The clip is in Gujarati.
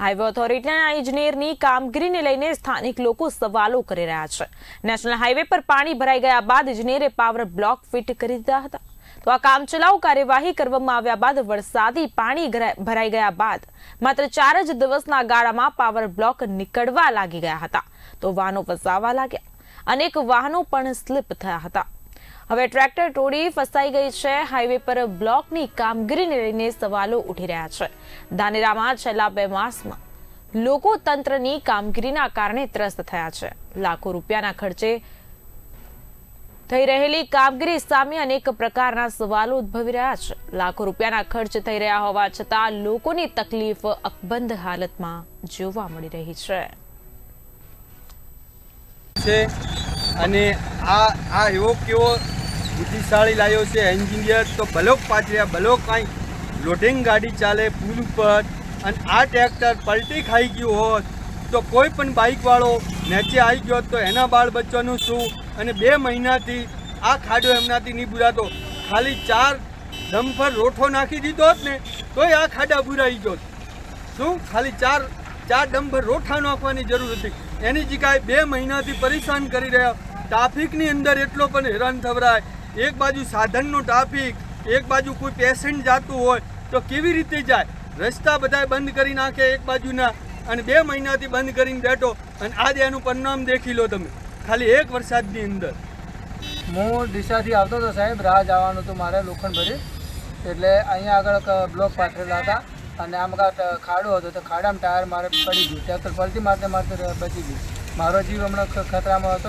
હાઈવે ઓથોરિટીના ઇજનેરની કામગીરીને લઈને સ્થાનિક લોકો સવાલો કરી રહ્યા છે. નેશનલ હાઈવે પર પાણી ભરાઈ ગયા બાદ ઇજનેરે પાવર બ્લોક ફિટ કરી દીધા હતા. તો આ કામચલાઉ કાર્યવાહી કરવામાં આવ્યા બાદ વરસાદી પાણી ભરાઈ ગયા બાદ માત્ર ચાર જ દિવસના ગાળામાં પાવર બ્લોક નીકળવા લાગી ગયા હતા. તો વાહનો ફસાવા લાગ્યા. અનેક વાહનો પણ સ્લીપ થયા હતા. હવે ટ્રેક્ટર ટોળી ફસાઈ ગઈ છે. હાઈવે પર બ્લોકની કામગીરીને લઈને સવાલો ઉઠી રહ્યા છે. ધાનેરામાં છેલ્લા બે માસમાં લોકો તંત્રની કામગીરીના કારણે ત્રસ્ત થયા છે. લાખો રૂપિયાના ખર્ચે થઈ રહેલી કામગીરી સામે અનેક પ્રકારના સવાલો ઉદ્ભવી રહ્યા છે. લાખો રૂપિયાના ખર્ચ થઈ રહ્યા હોવા છતાં લોકોની તકલીફ અકબંધ હાલતમાં જોવા મળી રહી છે. છે અને આ આ એવો કેવો બુદ્ધિશાળી લાવ્યો છે એન્જિનિયર. તો બ્લોક પાથર્યા, બ્લોક કાંઈ લોડિંગ ગાડી ચાલે, પુલ ઉપર. અને આ ટ્રેક્ટર પલટી ખાઈ ગયું હોત, તો કોઈ પણ બાઇકવાળો નીચે આવી ગયો તો એના બાળ બચ્ચાનું શું? અને બે મહિનાથી આ ખાડો એમનાથી નહીં બુરાતો ખાલી ચાર ડમ્ફર રોઠો નાખી દીધો હોત ને, તોય આ ખાડા બુરાઈ ગયો શું? ખાલી ચાર ચાર ડમ્બર રોઠા નાખવાની જરૂર હતી. એની જગ્યાએ બે મહિનાથી પરેશાન કરી રહ્યા. ટ્રાફિકની અંદર એટલો પણ હેરાન થવરાય. એક બાજુ સાધનનો ટ્રાફિક એક બાજુ કોઈ પેશન્ટ જાતું હોય, તો કેવી રીતે જાય? રસ્તા બધાય બંધ કરી નાખે એક બાજુના અને બે મહિનાથી બંધ કરીને બેઠો. અને આજે એનું પરિણામ દેખી લો તમે. ખાલી એક વરસાદની અંદર. હું દિશાથી આવતો હતો સાહેબ, રાહ જવાનું હતું મારે લોખંડભરી. એટલે અહીંયા આગળ બ્લોક પાથરેલા હતા. અને આમ ખાડો હતો, તો ખાડામાં ટાયર મારે પડી ગયું. ટ્રેક્ટર પલટી મારતે મારતે બચી ગયું. મારો જીવ હમણાં ખતરામાં હતો.